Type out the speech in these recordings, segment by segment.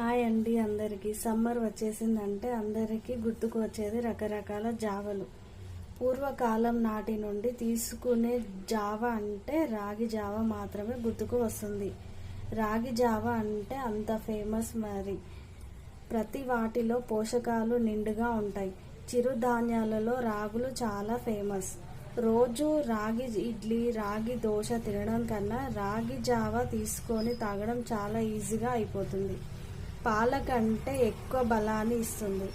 Hi అండి అందరికీ. Summer వచ్చేసిందంటే అందరికీ గుర్తుకు వచ్చేది రకరకాల జావలు. పూర్వకాలం నాటి నుండి తీసుకునే జావ అంటే రాగి జావ మాత్రమే గుర్తుకు వస్తుంది. రాగి జావ అంటే అంత ఫేమస్ మరి. ప్రతి వాటిలో పోషకాలు నిండుగా ఉంటాయి. చిరుధాన్యాలలో రాగులు చాలా ఫేమస్. రోజు రాగి ఇడ్లీ రాగి దోశ తినడం కన్నా రాగి జావ తీసుకొని తాగడం చాలా ఈజీగా అయిపోతుంది. పాల కంటే ఎక్కువ బలాన్ని ఇస్తుంది.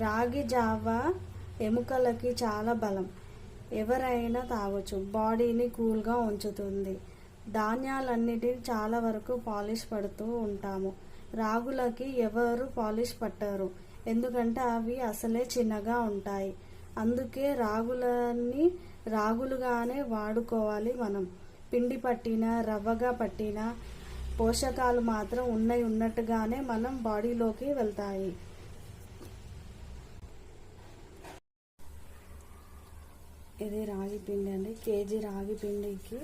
రాగి జావ ఎముకలకి చాలా బలం. ఎవరైనా తాగొచ్చు. బాడీని కూల్గా ఉంచుతుంది. ధాన్యాలన్నిటిని చాలా వరకు పాలిష్ పడుతూ ఉంటాము. రాగులకి ఎవరు పాలిష్ పట్టరు. ఎందుకంటే అవి అసలే చిన్నగా ఉంటాయి. అందుకే రాగులని రాగులుగానే వాడుకోవాలి మనం. పిండి పట్టిన రవ్వగా పట్టిన పోషకాలు మాత్రం ఉన్నాయి ఉన్నట్టుగానే మనం బాడీలోకి వెళ్తాయి. ఇది రాగి పిండి అండి. కేజీ రాగి పిండికి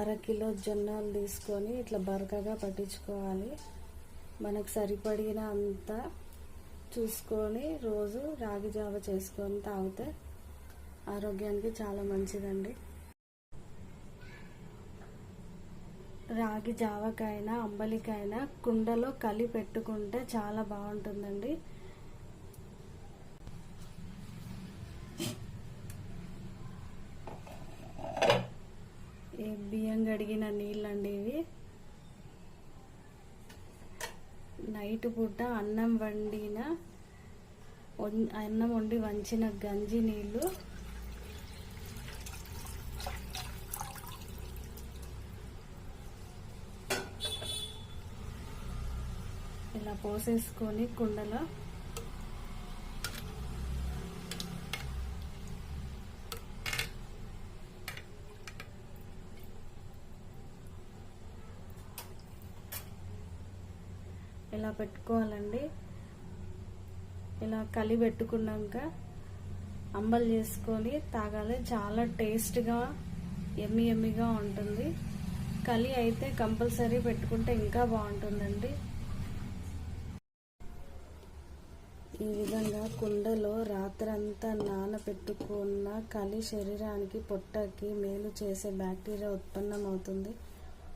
అర కిలో జొన్నలు తీసుకొని ఇట్లా బరకగా పట్టించుకోవాలి. మనకు సరిపడిన అంత చూసుకొని రోజు రాగి జావ చేసుకొని తాగితే ఆరోగ్యానికి చాలా మంచిదండి. రాగి జావకైనా అంబలికైనా కుండలో కలి పెట్టుకుంటే చాలా బాగుంటుందండి. బియ్యం కడిగిన నీళ్ళండి ఇవి. నైట్ పూట అన్నం వండిన అన్నం వండి వంచిన గంజి నీళ్ళు. ఇలా పోసేసుకొని కుండలో ఇలా పెట్టుకోవాలండి. ఇలా కలి పెట్టుకున్నాక అంబలు చేసుకొని తాగాలి. చాలా టేస్ట్గా ఎమ్మి ఎమ్మిగా ఉంటుంది. కలి అయితే కంపల్సరీ పెట్టుకుంటే ఇంకా బాగుంటుందండి. ఈ విధంగా కుండలో రాత్రంతా నానబెట్టుకున్న కలి శరీరానికి పొట్టకి మేలు చేసే బ్యాక్టీరియా ఉత్పన్నమవుతుంది.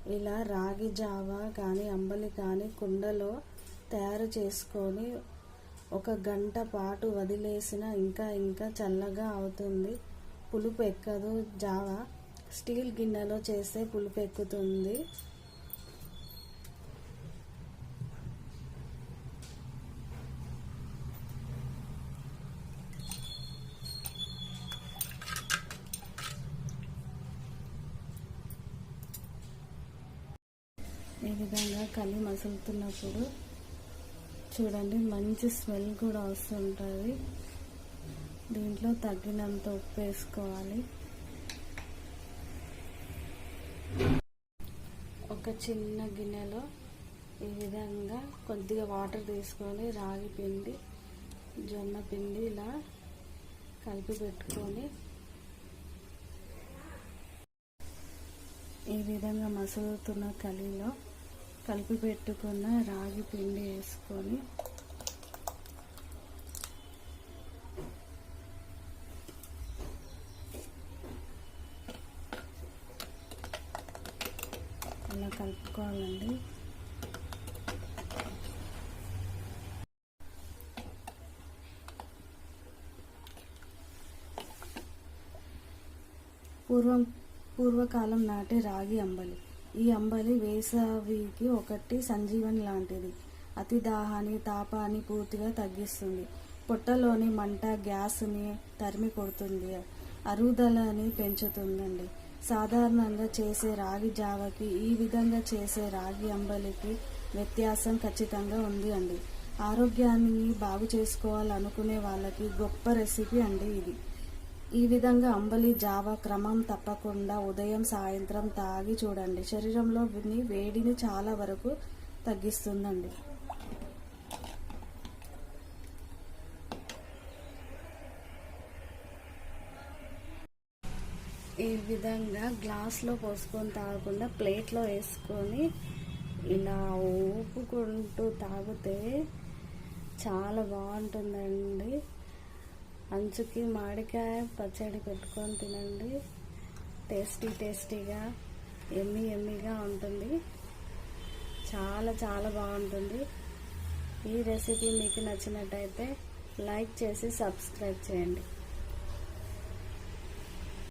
ఇలా రాగి జావ కానీ అంబలి కానీ కుండలో తయారు చేసుకొని ఒక గంట పాటు వదిలేసిన ఇంకా ఇంకా చల్లగా అవుతుంది. పులుపు ఎక్కదు జావ. స్టీల్ గిన్నెలో చేస్తే పులుపు ఎక్కుతుంది. ఈ విధంగా కలి మసులుతున్నప్పుడు చూడండి మంచి స్మెల్ కూడా వస్తుంటుంది. దీంట్లో తగ్గినంత ఉప్పు వేసుకోవాలి. ఒక చిన్న గిన్నెలో ఈ విధంగా కొద్దిగా వాటర్ తీసుకొని రాగి పిండి జొన్న పిండి ఇలా కలిపి పెట్టుకొని ఈ విధంగా మసులుతున్న కలిలో కలిపి పెట్టుకున్న రాగి పిండి వేసుకొని అలా కలుపుకోవాలండి. పూర్వం పూర్వకాలం నాటి రాగి అంబలి. ఈ అంబలి వేసవికి ఒకటి సంజీవని లాంటిది. అతి దాహాన్ని తాపాన్ని పూర్తిగా తగ్గిస్తుంది. పొట్టలోని మంట గ్యాస్ని తరిమి కొడుతుంది. అరుగుదలని పెంచుతుందండి. సాధారణంగా చేసే రాగి జావకి ఈ విధంగా చేసే రాగి అంబలికి వ్యత్యాసం ఖచ్చితంగా ఉంది అండి. ఆరోగ్యాన్ని బాగు చేసుకోవాలనుకునే వాళ్ళకి గొప్ప రెసిపీ అండి ఇది. ఈ విధంగా అంబలి జావ క్రమం తప్పకుండా ఉదయం సాయంత్రం తాగి చూడండి. శరీరంలో విని వేడిని చాలా వరకు తగ్గిస్తుందండి. ఈ విధంగా గ్లాస్లో పోసుకొని తాగకుండా ప్లేట్లో వేసుకొని ఇలా ఊపుకుంటూ తాగితే చాలా బాగుంటుందండి. అంచుకి మామిడికాయ పచ్చడి పెట్టుకొని తినండి. టేస్టీ టేస్టీగా ఎమ్మి ఎమ్మిగా ఉంటుంది. చాలా చాలా బాగుంటుంది. ఈ రెసిపీ మీకు నచ్చినట్టయితే లైక్ చేసి సబ్స్క్రైబ్ చేయండి.